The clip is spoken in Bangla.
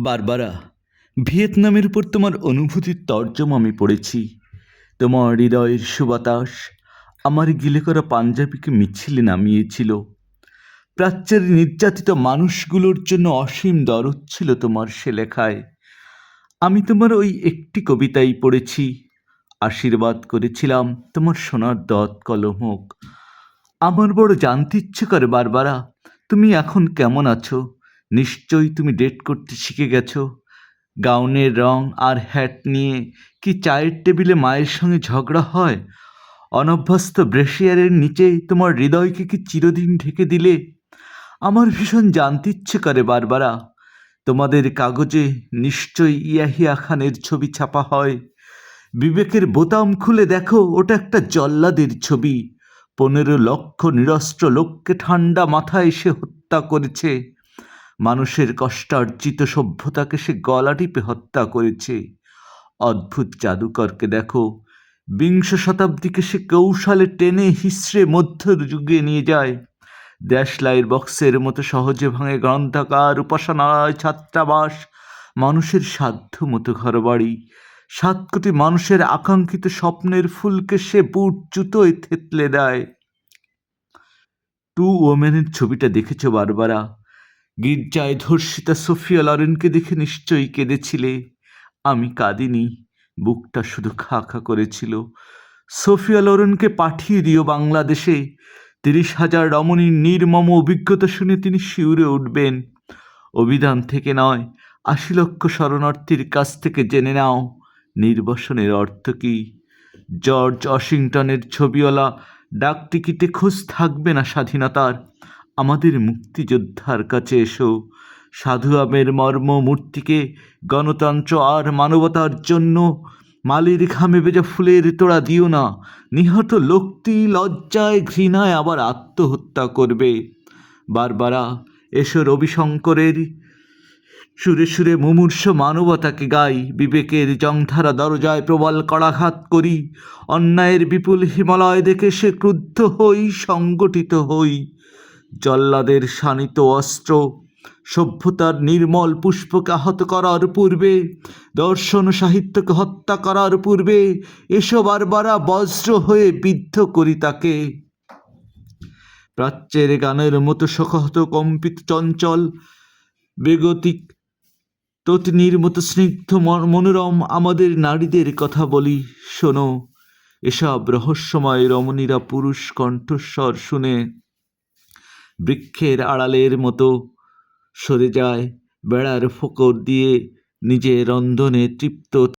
বারবারা, ভিয়েতনামের উপর তোমার অনুভূতির তর্জমা আমি পড়েছি। তোমার হৃদয়ের সুবাতাস আমার গিলে করা পাঞ্জাবিকে মিছিলে নামিয়েছিল। প্রাচ্যের নির্যাতিত মানুষগুলোর জন্য অসীম দরদ ছিল তোমার সে লেখায়। আমি তোমার ওই একটি কবিতাই পড়েছি। আশীর্বাদ করেছিলাম তোমার সোনার দত কলম হোক। আমার বড় জানতে ইচ্ছে করে বারবারা, তুমি এখন কেমন আছো? নিশ্চয়ই তুমি ডেট করতে শিখে গেছো। গাউনের রং আর হ্যাট নিয়ে কি চায়ের টেবিলে মায়ের সঙ্গে ঝগড়া হয়? অনভ্যস্ত ব্রেশিয়ারের নিচে তোমার হৃদয়কে কি চিরদিন ঢেকে দিলে? আমার ভীষণ জানতে ইচ্ছে করে বারবারা। তোমাদের কাগজে নিশ্চয়ই ইয়াহিয়া খানের ছবি ছাপা হয়। বিবেকের বোতাম খুলে দেখো, ওটা একটা জল্লাদের ছবি। পনেরো লক্ষ নিরস্ত্র লোককে ঠান্ডা মাথায় এসে হত্যা করেছে। মানুষের কষ্টার্জিত সভ্যতাকে সে গলা টিপে হত্যা করেছে। অদ্ভুত জাদুকরকে দেখো, বিংশ শতাব্দীকে সে কৌশলে টেনে হিসড়ে মধ্য যুগে নিয়ে যায়। দেশলাইয়ের বক্সের মতো সহজে ভাঙে গ্রন্থাকার, উপাসনালয়, ছাত্রাবাস, মানুষের সাধ্য মতো ঘরবাড়ি। সাত কোটি মানুষের আকাঙ্ক্ষিত স্বপ্নের ফুলকে সে বুট জুতোয় থেতলে দেয়। টু ওমেনের ছবিটা দেখেছ বারবারা? গির্জায় ধর্ষিতা সোফিয়া লরেনকে দেখে নিশ্চয়ই কেঁদেছিলে। আমি কাঁদিনি, বুকটা শুধু খা খা করেছিল। সোফিয়া লরেনকে পাঠিয়ে দিও বাংলাদেশে। তিরিশ হাজার রমণীর নির্মম অভিজ্ঞতা শুনে তিনি শিউরে উঠবেন। অভিধান থেকে নয়, আশি লক্ষ শরণার্থীর কাছ থেকে জেনে নাও, নির্বাসনের অর্থ কী। জর্জ ওয়াশিংটনের ছবিওয়ালা ডাক টিকিটে খোঁজ থাকবে না স্বাধীনতার। আমাদের মুক্তিযোদ্ধার কাছে এসো। সাধু আমের মর্ম মূর্তিকে গণতন্ত্র আর মানবতার জন্য মালির ঘামে ভেজা ফুলের তোড়া দিও না। নিহত লোকটি লজ্জায় ঘৃণায় আবার আত্মহত্যা করবে। বারবারা এসো রবিশঙ্করের সুরে সুরে মুমূর্ষ মানবতাকে গাই। বিবেকের জংধারা দরজায় প্রবল কড়াঘাত করি। অন্যায়ের বিপুল হিমালয় দেখে সে ক্রুদ্ধ হই, সংগঠিত হই। জল্লাদের শানিত অস্ত্র, সভ্যতার নির্মল পুষ্পকে আহত করার পূর্বে, দর্শন সাহিত্যকে হত্যা করার পূর্বে এসব বারবারা বজ্র হয়ে বিদ্ধ করি তাকে। প্রাচ্যের গানের মতো শোকহত কম্পিত চঞ্চল, বেগতিক ততনির মতো স্নিগ্ধ মন- মনোরম আমাদের নারীদের কথা বলি, শোনো, এসব রহস্যময় রমণীরা পুরুষ কণ্ঠস্বর শুনে বৃক্ষের আড়ালের মতো সরে যায় বেড়ার ফোকর দিয়ে নিজের রন্ধনে তৃপ্ত